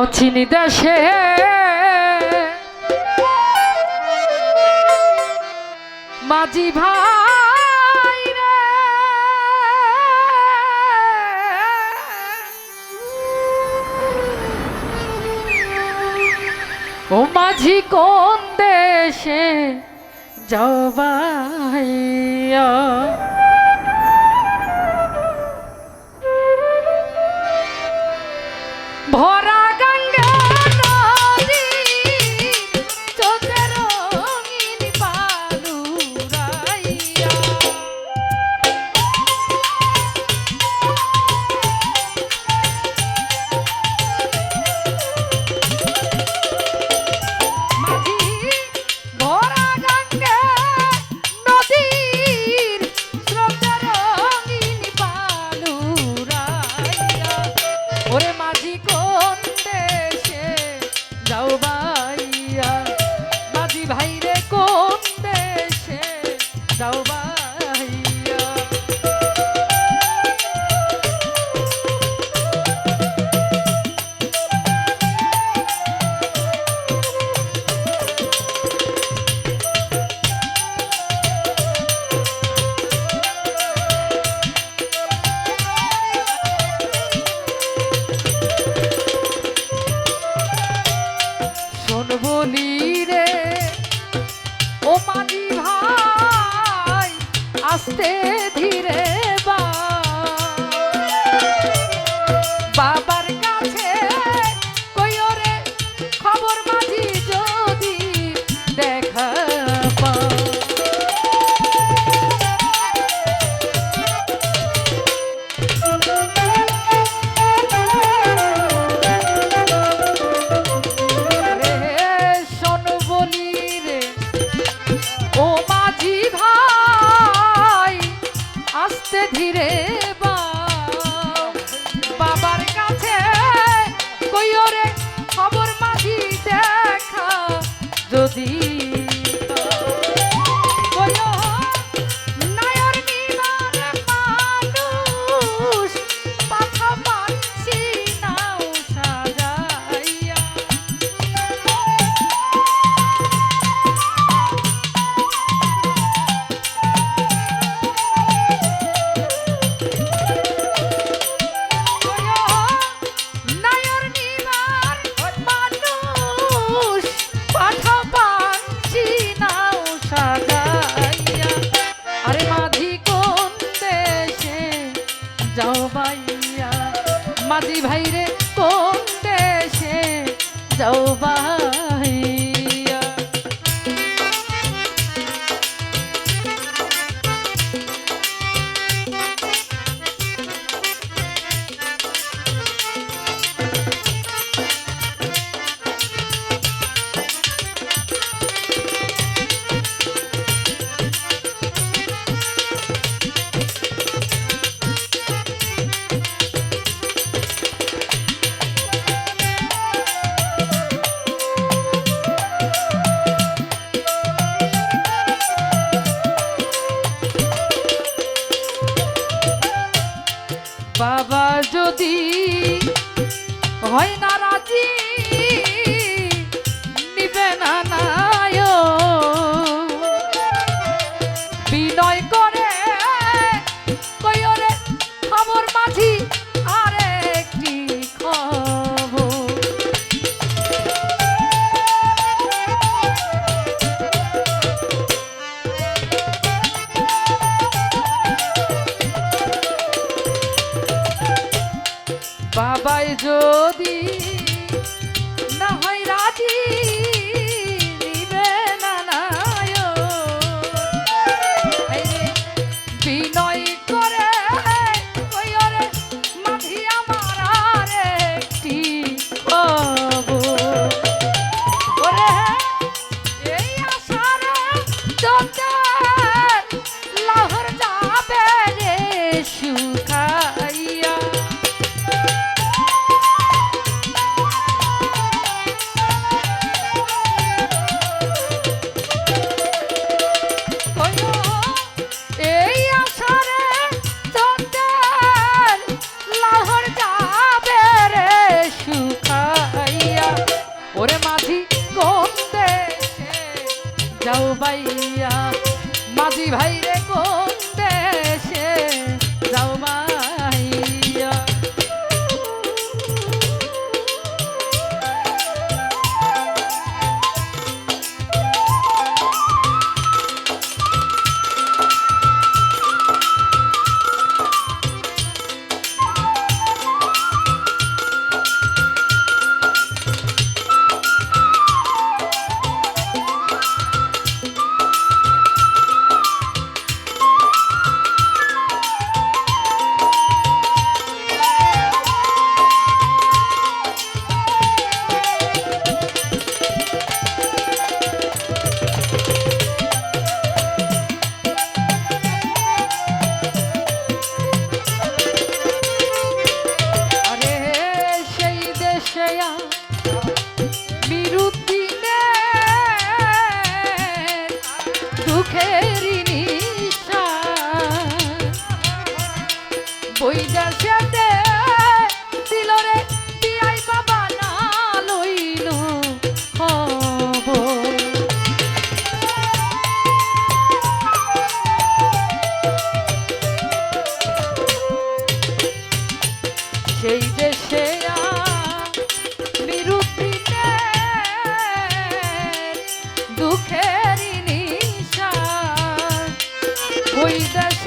অচিনি দেশে মাঝি ভাই রে। ও মাঝি কোন দেশে যাবাই কাজী ভাইরে কোন দেশে যাও বা বাবা যদি হয় না রাজি নিবে না নায় বিনয় করে কয়রে আমার মাঝি বাবাই যদি দুঃখের নিশা ওই দেশেতে